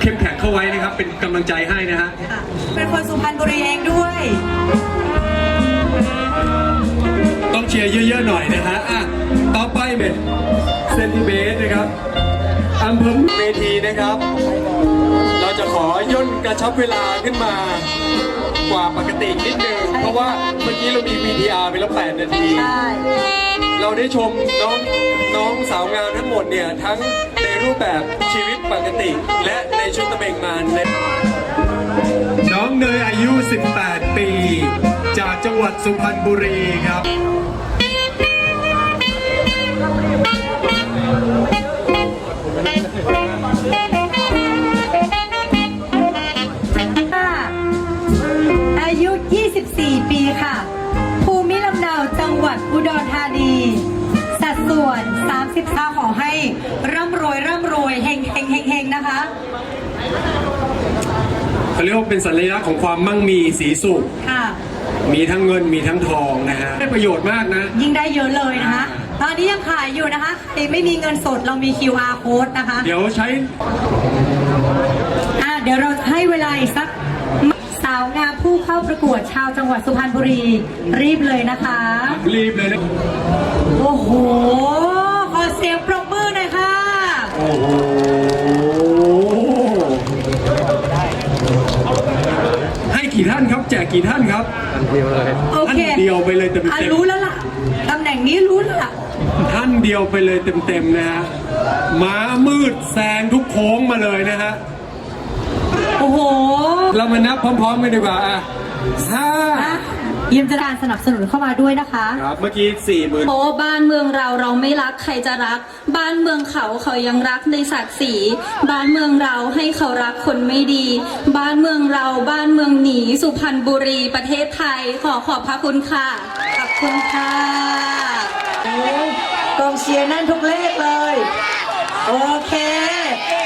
เข้มแข็งเข้าไว้นะครับ เป็นกำลังใจให้นะฮะค่ะเป็นคนสุพรรณบุรีเองด้วย ต้องเชียร์เยอะๆหน่อยนะฮะอะต่อไปเป็นเซนติเบสนะครับอำเภอเวทีนะครับ เราจะขอย่นกระชับเวลาขึ้นมา กว่าปกตินิดนึง เพราะว่าเมื่อกี้เรามี VTR ไปแล้ว 8 นาที ใช่ เราได้ชมน้องน้องสาวงามทั้งหมดเนี่ย ทั้งในรูปแบบชีวิตปกติ และในชุดตะเบงมานในน้องเนยอายุ 18 ปี จากจังหวัดสุพรรณบุรีครับ 30ข้าขอให้ร่ำรวยร่ำรวยเฮงเฮงเฮงเฮงนะคะเขาเรียกว่าเป็นสัญลักษณ์ของความมั่งมีสีสุข ค่ะ มีทั้งเงินมีทั้งทองนะฮะได้ประโยชน์มากนะ ยิ่งได้เยอะเลยนะคะ ตอนนี้ยังขายอยู่นะคะใครไม่มีเงินสดเรามี QR code นะคะ เดี๋ยวใช้อะเดี๋ยวเราให้เวลาอีกสักสาวงามผู้เข้าประกวดชาวจังหวัดสุพรรณบุรีรีบเลยนะคะ รีบเลยนะ โอ้โหขอ เสียงปรบมือหน่อยค่ะ โอ้โหให้กี่ท่านครับ แจกกี่ท่านครับโอท่านเคเดียวไปเลยเต็มอะเต็มรู้แล้วล่ะ ตำแหน่งนี้รู้แล้วล่ะ ท่านเดียวไปเลยเต็มเต็มๆนะฮะม้ามืดแซงทุกโค้งมาเลยนะฮะ โอ้โห เรามานับพร้อมๆกันดีกว่าอะห้า นะยิมจะดานสนับสนุนเข้ามาด้วยนะคะ ครับเมื่อกี้สี่หมื่นโอ้บ้านเมืองเราเราไม่รักใครจะรัก บ้านเมืองเขาเขายังรักในศักดิ์ศรีบ้านเมืองเราให้เขารักคนไม่ดี บ้านเมืองเราบ้านเมืองหนีสุพรรณบุรีประเทศไทยขอขอบพระคุณค่ะขอบคุณค่ะโอ้กองเชียร์แนั่นทุกเลขเลย โอเค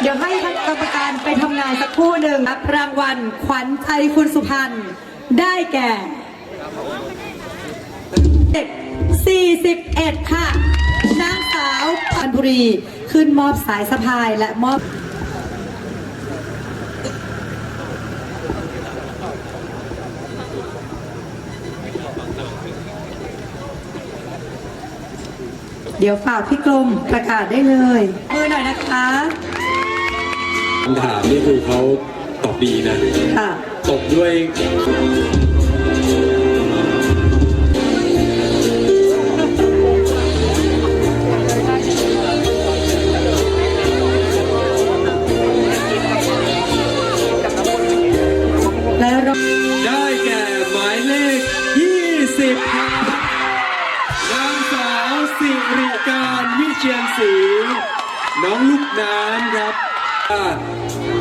เดี๋ยวให้ทางกรรมการไปทำงานสักครู่หนึ่งรับรางวัลขวัญใจคุณสุพรรณได้แก่ เด็ก 41 ค่ะ นางสาวพันบุรี ขึ้นมอบสายสะพายและมอบเดี๋ยวฝากพี่กรมประกาศได้เลยมือหน่อยนะคะคำถามนี่คือเขาตอบดีนะ ค่ะตบด้วย ชียนศรีน้องลูกน้ำครับ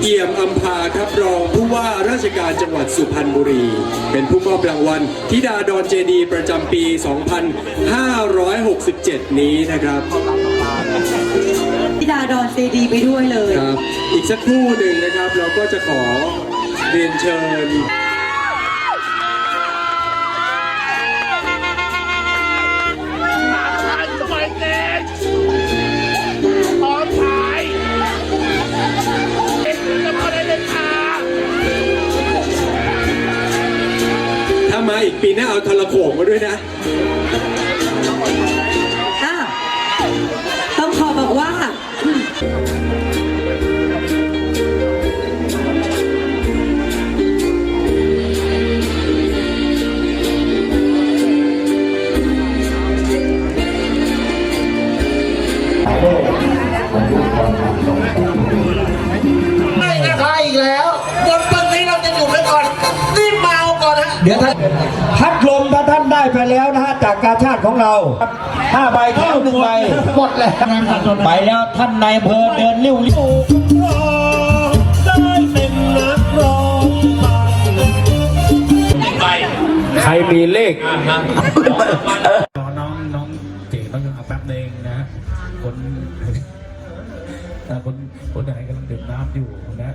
เอี่ยมอัมพาครับรองผู้ว่าราชการจังหวัดสุพรรณบุรี เป็นผู้มอบรางวัลธิดาดอนเจดีประจำปี 2567 นี้นะครับพิดาดอนซีดีไปด้วยเลยครับ อีกสักครู่หนึ่งนะครับ เราก็จะขอเรียนเชิญ ปีหน้าเอาทรโขงมาด้วยนะ อะต้องขอบอกว่าไม่ เดี๋ยวท่านพัดลมถ้าท่านได้ไปแล้วนะฮะจากกาชาติของเราห้าใบแถมหนึ่งใบหมดแล้วไปแล้วท่านนายอำเภอเดินลิ้วลิ้วได้เป็นนักร้องไปใครมีเลขรอน้องน้องเจ๋ต้องเอาแป๊บเดงนะคนเอ่อคนคนไหนกำลังดื่มน้ำอยู่นะ